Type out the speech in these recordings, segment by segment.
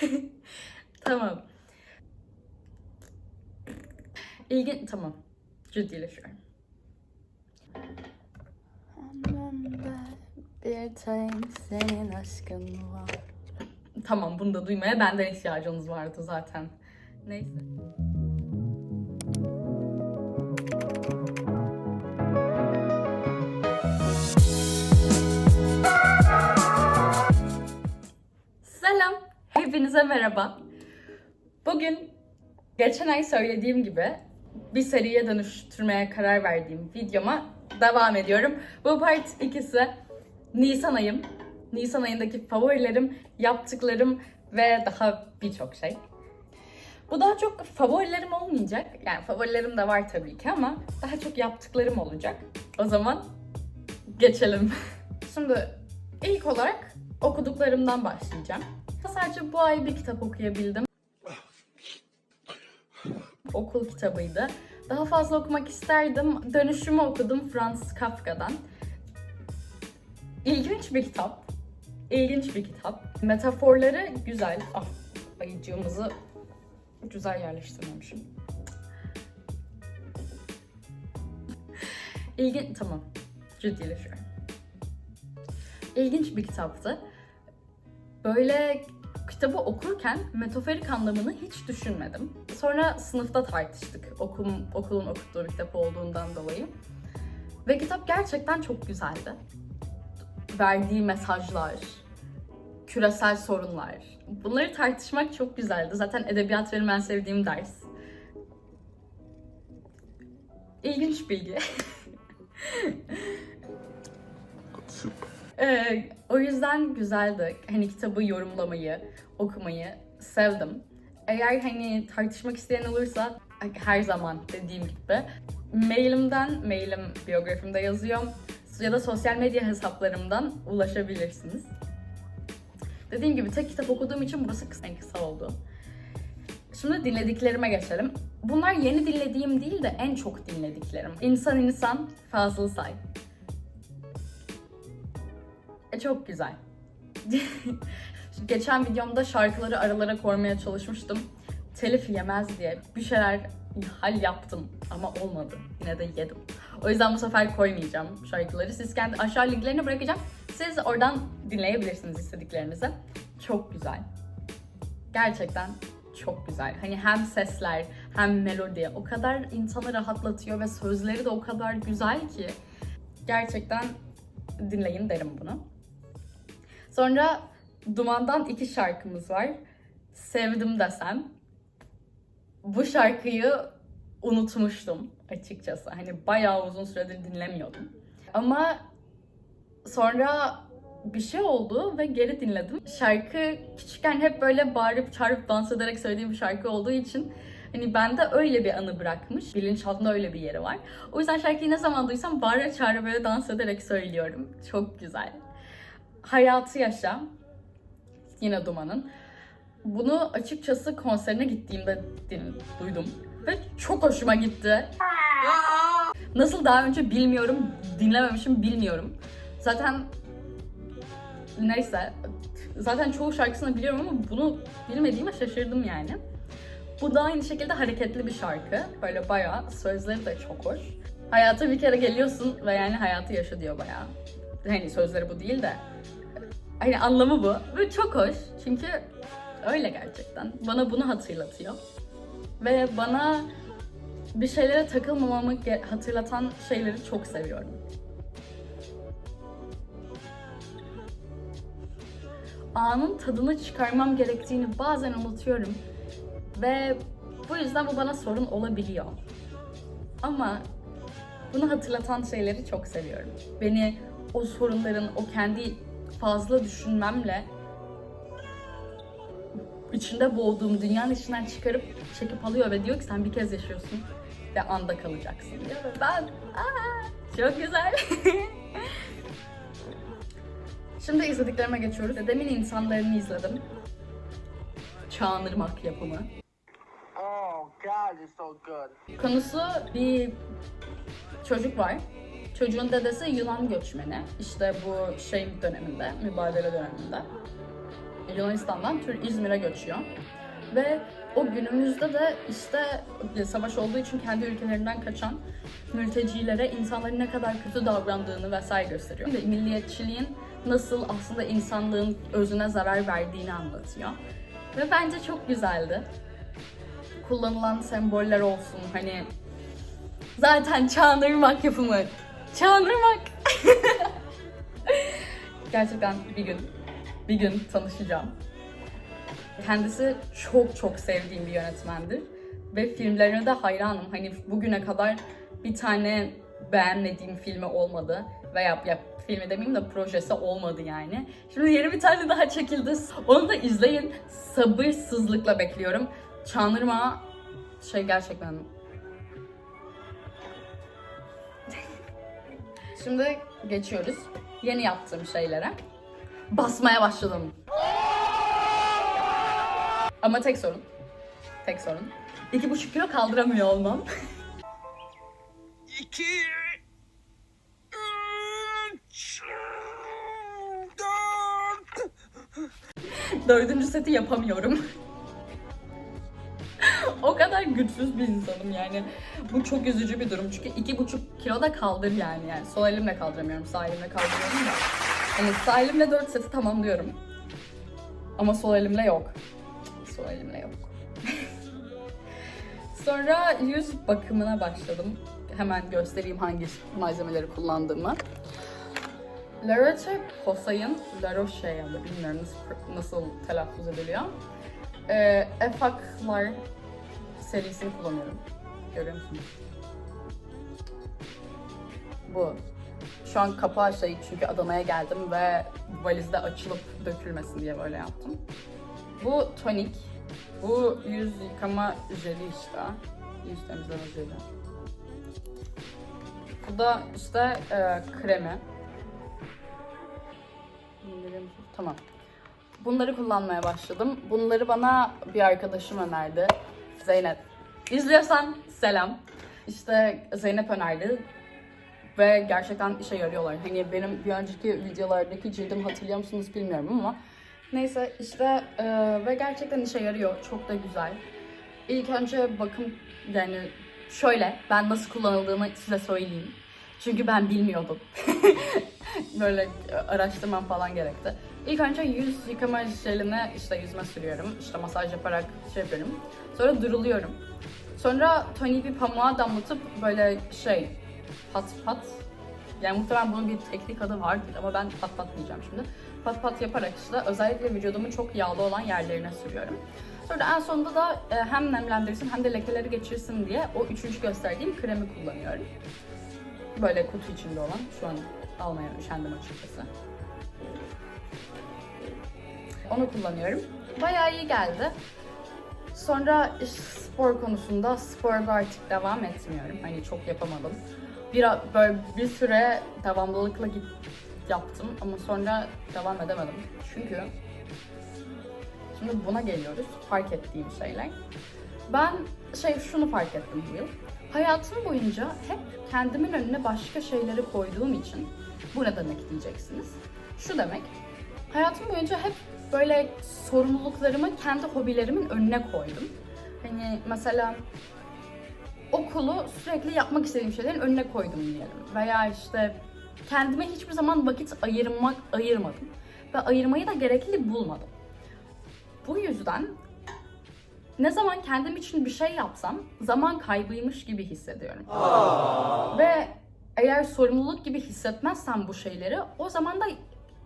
tamam. İlgin... Tamam. Ciddileşiyorum. Annemde bir tek senin aşkın var. Tamam bunu da duymaya benden ihtiyacınız vardı zaten. Neyse. Hepinize merhaba. Bugün geçen ay söylediğim gibi bir seriye dönüştürmeye karar verdiğim videoma devam ediyorum. Bu part ikisi Nisan ayım. Nisan ayındaki favorilerim, yaptıklarım ve daha birçok şey. Bu daha çok favorilerim olmayacak. Yani favorilerim de var tabii ki ama daha çok yaptıklarım olacak. O zaman geçelim. Şimdi ilk olarak okuduklarımdan başlayacağım. Sadece bu ay bir kitap okuyabildim. Okul kitabıydı. Daha fazla okumak isterdim. Dönüşümü okudum Franz Kafka'dan. İlginç bir kitap. İlginç bir kitap. Metaforları güzel. Ah, ayıcığımızı güzel yerleştirmemişim. İlginç, tamam. Ciddileşiyorum. İlginç bir kitaptı. Böyle kitabı okurken metaforik anlamını hiç düşünmedim. Sonra sınıfta tartıştık okum, okulun okuttuğu bir kitap olduğundan dolayı. Ve kitap gerçekten çok güzeldi. Verdiği mesajlar, küresel sorunlar. Bunları tartışmak çok güzeldi. Zaten edebiyat benim en sevdiğim ders. İlginç bilgi. Ee, o yüzden güzeldi. Hani kitabı yorumlamayı, okumayı sevdim. Eğer hani tartışmak isteyen olursa her zaman dediğim gibi mailimden, mailim biyografimde yazıyor ya da sosyal medya hesaplarımdan ulaşabilirsiniz. Dediğim gibi tek kitap okuduğum için burası kısa, en kısa oldu. Şimdi dinlediklerime geçelim. Bunlar yeni dinlediğim değil de en çok dinlediklerim. İnsan İnsan, Fazıl Say. E, çok güzel. Geçen videomda şarkıları aralara koymaya çalışmıştım. Telif yemez diye bir şeyler hal yaptım ama olmadı. Yine de yedim. O yüzden bu sefer koymayacağım şarkıları. Siz kendi aşağı linklerini bırakacağım. Siz oradan dinleyebilirsiniz istediklerinizi. Çok güzel. Gerçekten çok güzel. Hani hem sesler hem melodi o kadar insanı rahatlatıyor ve sözleri de o kadar güzel ki gerçekten dinleyin derim bunu. Sonra Duman'dan iki şarkımız var. Sevdim desem. Bu şarkıyı unutmuştum açıkçası. Hani bayağı uzun süredir dinlemiyordum. Ama sonra bir şey oldu ve geri dinledim. Şarkı küçükken hep böyle bağırıp çağırıp dans ederek söylediğim bir şarkı olduğu için hani bende öyle bir anı bırakmış. Bilinçaltımda öyle bir yeri var. O yüzden şarkıyı ne zaman duysam bağıra çağıra böyle dans ederek söylüyorum. Çok güzel. Hayatı Yaşa. Yine Duman'ın. Bunu açıkçası konserine gittiğimde din, duydum. Ve çok hoşuma gitti. Nasıl daha önce bilmiyorum, dinlememişim bilmiyorum. Zaten neyse, zaten çoğu şarkısını biliyorum ama bunu bilmediğime şaşırdım yani. Bu da aynı şekilde hareketli bir şarkı. Böyle bayağı sözleri de çok hoş. Hayata bir kere geliyorsun ve yani hayatı yaşa diyor bayağı. Hani sözleri bu değil de. Hani anlamı bu. Ve çok hoş. Çünkü öyle gerçekten. Bana bunu hatırlatıyor. Ve bana bir şeylere takılmamamı hatırlatan şeyleri çok seviyorum. Anın tadını çıkarmam gerektiğini bazen unutuyorum. Ve bu yüzden bu bana sorun olabiliyor. Ama bunu hatırlatan şeyleri çok seviyorum. Beni o sorunların, o kendi fazla düşünmemle içinde boğduğum dünyanın içinden çıkarıp çekip alıyor ve diyor ki sen bir kez yaşıyorsun ve anda kalacaksın diyor. Ben aa, çok güzel. Şimdi izlediklerime geçiyoruz. Dedemin insanlarını izledim. Çağınırmak yapımı. Oh God, so good. Konusu bir çocuk var. Çocuğun dedesi Yunan göçmeni. İşte bu şey döneminde, mübadele döneminde. Yunanistan'dan tür İzmir'e göçüyor. Ve o günümüzde de işte savaş olduğu için kendi ülkelerinden kaçan mültecilere insanların ne kadar kötü davrandığını vesaire gösteriyor. Ve milliyetçiliğin nasıl aslında insanlığın özüne zarar verdiğini anlatıyor. Ve bence çok güzeldi. Kullanılan semboller olsun hani zaten Çağınırmak yapımı. Çağınırmak. Gerçekten bir gün bir gün tanışacağım. Kendisi çok çok sevdiğim bir yönetmendir. Ve filmlerine de hayranım. Hani bugüne kadar bir tane beğenmediğim filmi olmadı. Veya ya, filmi demeyeyim de projesi olmadı yani. Şimdi yeni bir tane daha çekildi. Onu da izleyin. Sabırsızlıkla bekliyorum. Çağınırma şey gerçekten Şimdi geçiyoruz yeni yaptığım şeylere. Basmaya başladım. Ama tek sorun, tek sorun. iki buçuk kilo kaldıramıyor olmam. İki, üç. Dördüncü seti yapamıyorum. O kadar güçsüz bir insanım yani. Bu çok üzücü bir durum çünkü iki buçuk kilo da kaldır yani. yani. Sol elimle kaldıramıyorum, sağ elimle kaldırıyorum da. Hani sağ elimle dört seti tamamlıyorum. Ama sol elimle yok. Sol elimle yok. Sonra yüz bakımına başladım. Hemen göstereyim hangi malzemeleri kullandığımı. La Roche-Posay'ın La Roche ya da bilmiyorum nasıl, nasıl telaffuz ediliyor. Ee, Efaklar serisini kullanıyorum. Görüyor musunuz? Bu. Şu an kapağı şey çünkü Adana'ya geldim ve valizde açılıp dökülmesin diye böyle yaptım. Bu tonik. Bu yüz yıkama jeli işte. Yüz temizleme jeli. Bu da işte e, kremi. Tamam. Bunları kullanmaya başladım. Bunları bana bir arkadaşım önerdi. Zeynep. İzliyorsan selam. İşte Zeynep önerdi. Ve gerçekten işe yarıyorlar. Hani benim bir önceki videolardaki cildim hatırlıyor musunuz bilmiyorum ama neyse işte e, ve gerçekten işe yarıyor. Çok da güzel. İlk önce bakım yani şöyle ben nasıl kullanıldığını size söyleyeyim. Çünkü ben bilmiyordum. Böyle araştırmam falan gerekti. İlk önce yüz yıkama jelini işte yüzüme sürüyorum. İşte masaj yaparak şey yapıyorum. Sonra duruluyorum. Sonra tonik bir pamuğa damlatıp böyle şey pat pat yani muhtemelen bunun bir teknik adı vardır ama ben pat pat diyeceğim şimdi. Pat pat yaparak işte özellikle vücudumun çok yağlı olan yerlerine sürüyorum. Sonra en sonunda da e, hem nemlendirsin hem de lekeleri geçirsin diye o üçüncü gösterdiğim kremi kullanıyorum. Böyle kutu içinde olan. Şu an almaya üşendim açıkçası. Onu kullanıyorum. Bayağı iyi geldi. Sonra spor konusunda sporda artık devam etmiyorum. Hani çok yapamadım. Bir böyle bir süre devamlılıkla git yaptım ama sonra devam edemedim. Çünkü şimdi buna geliyoruz. Fark ettiğim şeyler. Ben şey şunu fark ettim bu yıl. Hayatım boyunca hep kendimin önüne başka şeyleri koyduğum için bu ne demek diyeceksiniz. Şu demek. Hayatım boyunca hep böyle sorumluluklarımı kendi hobilerimin önüne koydum. Hani mesela okulu sürekli yapmak istediğim şeylerin önüne koydum diyelim. Veya işte kendime hiçbir zaman vakit ayırmak ayırmadım. Ve ayırmayı da gerekli bulmadım. Bu yüzden ne zaman kendim için bir şey yapsam zaman kaybıymış gibi hissediyorum. Ve eğer sorumluluk gibi hissetmezsem bu şeyleri o zaman da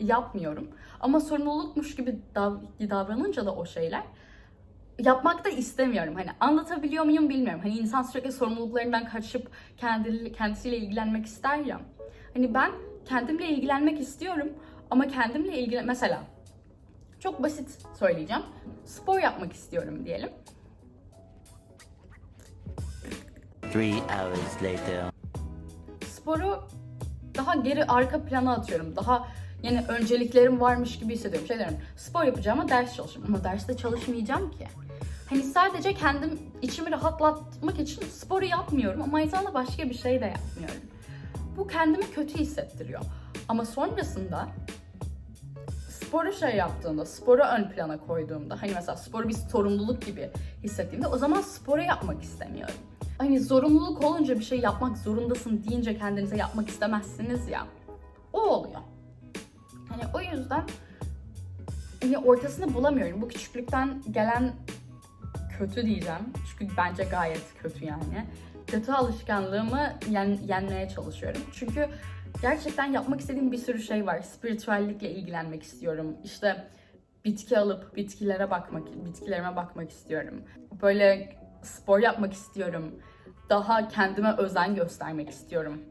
yapmıyorum. Ama sorumlulukmuş gibi dav- davranınca da o şeyler yapmak da istemiyorum. Hani anlatabiliyor muyum bilmiyorum. Hani insan sürekli sorumluluklarından kaçıp kendi, kendisiyle ilgilenmek ister ya. Hani ben kendimle ilgilenmek istiyorum ama kendimle ilgilen... Mesela çok basit söyleyeceğim. Spor yapmak istiyorum diyelim. Three hours later. sporu daha geri arka plana atıyorum. Daha yani önceliklerim varmış gibi hissediyorum. Şey diyorum, spor yapacağım ama ders çalışacağım. Ama derste çalışmayacağım ki. Hani sadece kendim içimi rahatlatmak için sporu yapmıyorum ama aynı zamanda başka bir şey de yapmıyorum. Bu kendimi kötü hissettiriyor. Ama sonrasında sporu şey yaptığımda, sporu ön plana koyduğumda, hani mesela sporu bir sorumluluk gibi hissettiğimde o zaman sporu yapmak istemiyorum. Hani zorunluluk olunca bir şey yapmak zorundasın deyince kendinize yapmak istemezsiniz ya. O oluyor. Hani o yüzden hani ortasını bulamıyorum. Bu küçüklükten gelen kötü diyeceğim. Çünkü bence gayet kötü yani. Kötü alışkanlığımı yen- yenmeye çalışıyorum. Çünkü gerçekten yapmak istediğim bir sürü şey var. Spiritüellikle ilgilenmek istiyorum. İşte bitki alıp bitkilere bakmak, bitkilerime bakmak istiyorum. Böyle spor yapmak istiyorum. Daha kendime özen göstermek istiyorum.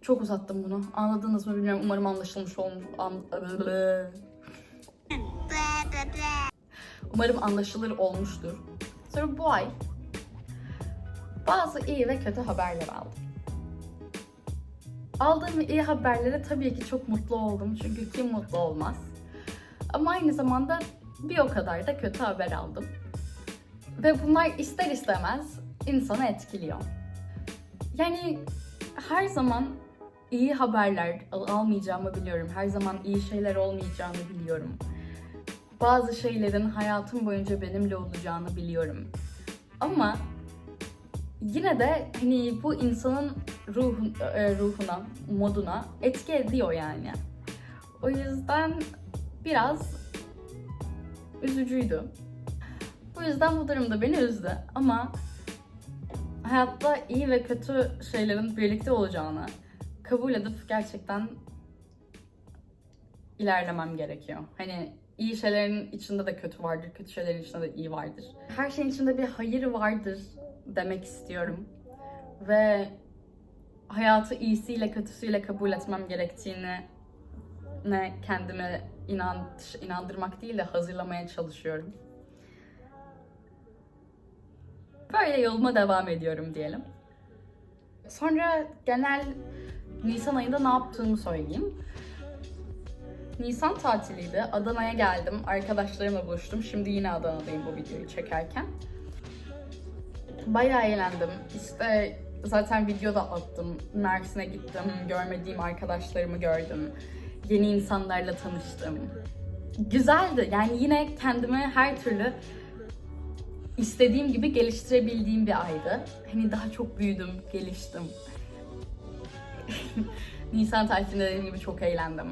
Çok uzattım bunu. Anladınız mı bilmiyorum. Umarım anlaşılmış olmuş. An- Umarım anlaşılır olmuştur. Sonra bu ay bazı iyi ve kötü haberler aldım. Aldığım iyi haberlere tabii ki çok mutlu oldum. Çünkü kim mutlu olmaz. Ama aynı zamanda bir o kadar da kötü haber aldım. Ve bunlar ister istemez insanı etkiliyor. Yani her zaman iyi haberler al- almayacağımı biliyorum. Her zaman iyi şeyler olmayacağını biliyorum. Bazı şeylerin hayatım boyunca benimle olacağını biliyorum. Ama yine de hani bu insanın ruhun, e, ruhuna, moduna etki ediyor yani. O yüzden biraz üzücüydü. Bu yüzden bu durum da beni üzdü. Ama hayatta iyi ve kötü şeylerin birlikte olacağını kabul edip gerçekten ilerlemem gerekiyor. Hani iyi şeylerin içinde de kötü vardır, kötü şeylerin içinde de iyi vardır. Her şeyin içinde bir hayır vardır demek istiyorum. Ve hayatı iyisiyle kötüsüyle kabul etmem gerektiğini ne kendime inanç, inandırmak değil de hazırlamaya çalışıyorum. Böyle yoluma devam ediyorum diyelim. Sonra genel Nisan ayında ne yaptığımı söyleyeyim. Nisan tatiliydi. Adana'ya geldim. Arkadaşlarımla buluştum. Şimdi yine Adana'dayım bu videoyu çekerken. Bayağı eğlendim. İşte zaten video da attım. Mersin'e gittim. Görmediğim arkadaşlarımı gördüm. Yeni insanlarla tanıştım. Güzeldi. Yani yine kendimi her türlü istediğim gibi geliştirebildiğim bir aydı. Hani daha çok büyüdüm, geliştim. Nisan tatilinde dediğim gibi çok eğlendim.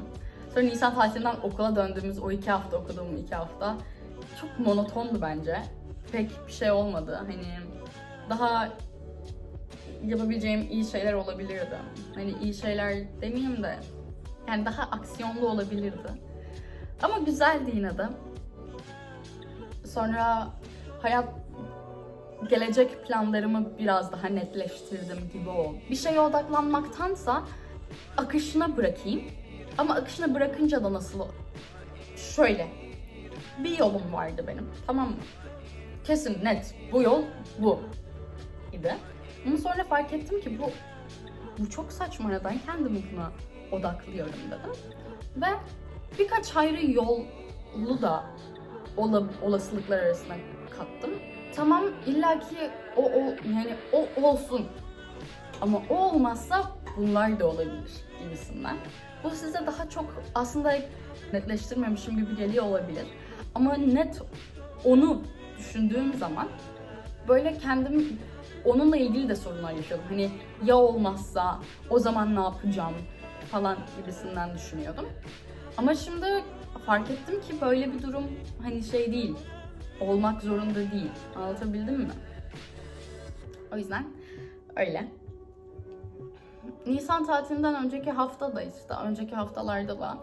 Sonra Nisan tatilinden okula döndüğümüz o iki hafta okuduğum iki hafta çok monotondu bence. Pek bir şey olmadı. Hani daha yapabileceğim iyi şeyler olabilirdi. Hani iyi şeyler demeyeyim de yani daha aksiyonlu olabilirdi. Ama güzeldi yine de. Sonra hayat gelecek planlarımı biraz daha netleştirdim gibi oldu. Bir şeye odaklanmaktansa akışına bırakayım. Ama akışına bırakınca da nasıl? Şöyle. Bir yolum vardı benim. Tamam mı? Kesin net. Bu yol bu. İdi. Ama sonra fark ettim ki bu bu çok saçma neden kendimi buna odaklıyorum dedim. Ve birkaç ayrı yolu da ola, olasılıklar arasına kattım. Tamam illaki o, o yani o olsun. Ama o olmazsa bunlar da olabilir gibisinden. Bu size daha çok aslında netleştirmemişim gibi geliyor olabilir. Ama net onu düşündüğüm zaman böyle kendim onunla ilgili de sorunlar yaşıyordum. Hani ya olmazsa o zaman ne yapacağım falan gibisinden düşünüyordum. Ama şimdi fark ettim ki böyle bir durum hani şey değil. Olmak zorunda değil. Anlatabildim mi? O yüzden öyle. Nisan tatilinden önceki hafta da işte, önceki haftalarda da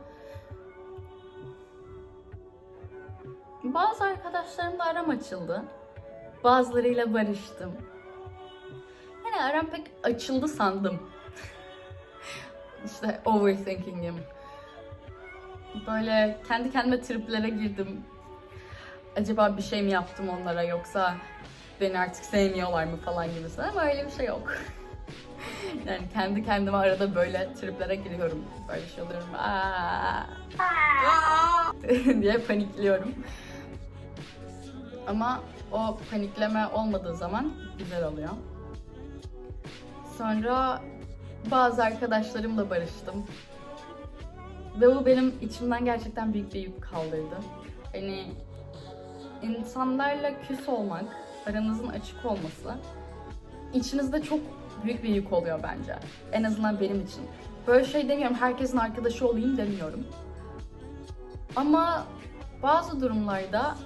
bazı arkadaşlarımla aram açıldı. Bazılarıyla barıştım. Yani aram pek açıldı sandım. işte overthinking'im. Böyle kendi kendime triplere girdim. Acaba bir şey mi yaptım onlara yoksa beni artık sevmiyorlar mı falan gibisinden ama öyle bir şey yok. yani kendi kendime arada böyle triplere giriyorum. Böyle şey oluyorum. Aa, diye panikliyorum. Ama o panikleme olmadığı zaman güzel oluyor. Sonra bazı arkadaşlarımla barıştım. Ve bu benim içimden gerçekten büyük bir yük kaldırdı. Hani insanlarla küs olmak, aranızın açık olması içinizde çok büyük bir yük oluyor bence. En azından benim için. Böyle şey demiyorum, herkesin arkadaşı olayım demiyorum. Ama bazı durumlarda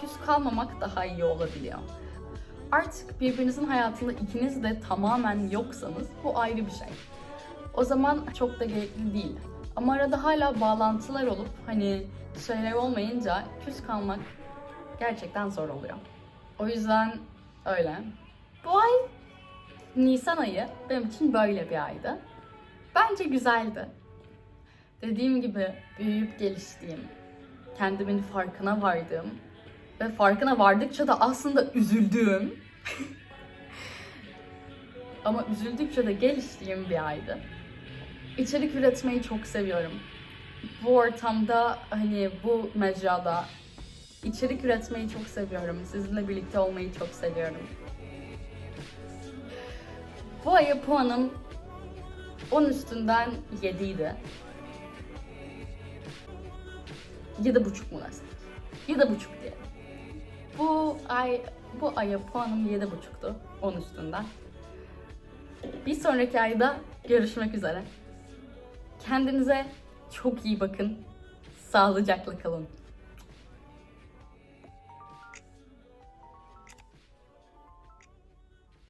küs kalmamak daha iyi olabiliyor. Artık birbirinizin hayatında ikiniz de tamamen yoksanız bu ayrı bir şey. O zaman çok da gerekli değil. Ama arada hala bağlantılar olup hani şeyler olmayınca küs kalmak gerçekten zor oluyor. O yüzden öyle. Bu ay Nisan ayı benim için böyle bir aydı. Bence güzeldi. Dediğim gibi büyüyüp geliştiğim, kendimin farkına vardığım ve farkına vardıkça da aslında üzüldüğüm ama üzüldükçe de geliştiğim bir aydı. İçerik üretmeyi çok seviyorum. Bu ortamda hani bu mecrada içerik üretmeyi çok seviyorum. Sizinle birlikte olmayı çok seviyorum. Bu aya puanım 10 üstünden 7 idi. 7,5 mu desek? 7,5 diyelim. Bu ay bu aya puanım 7,5'tu 10 üstünden. Bir sonraki ayda görüşmek üzere. Kendinize çok iyi bakın. Sağlıcakla kalın.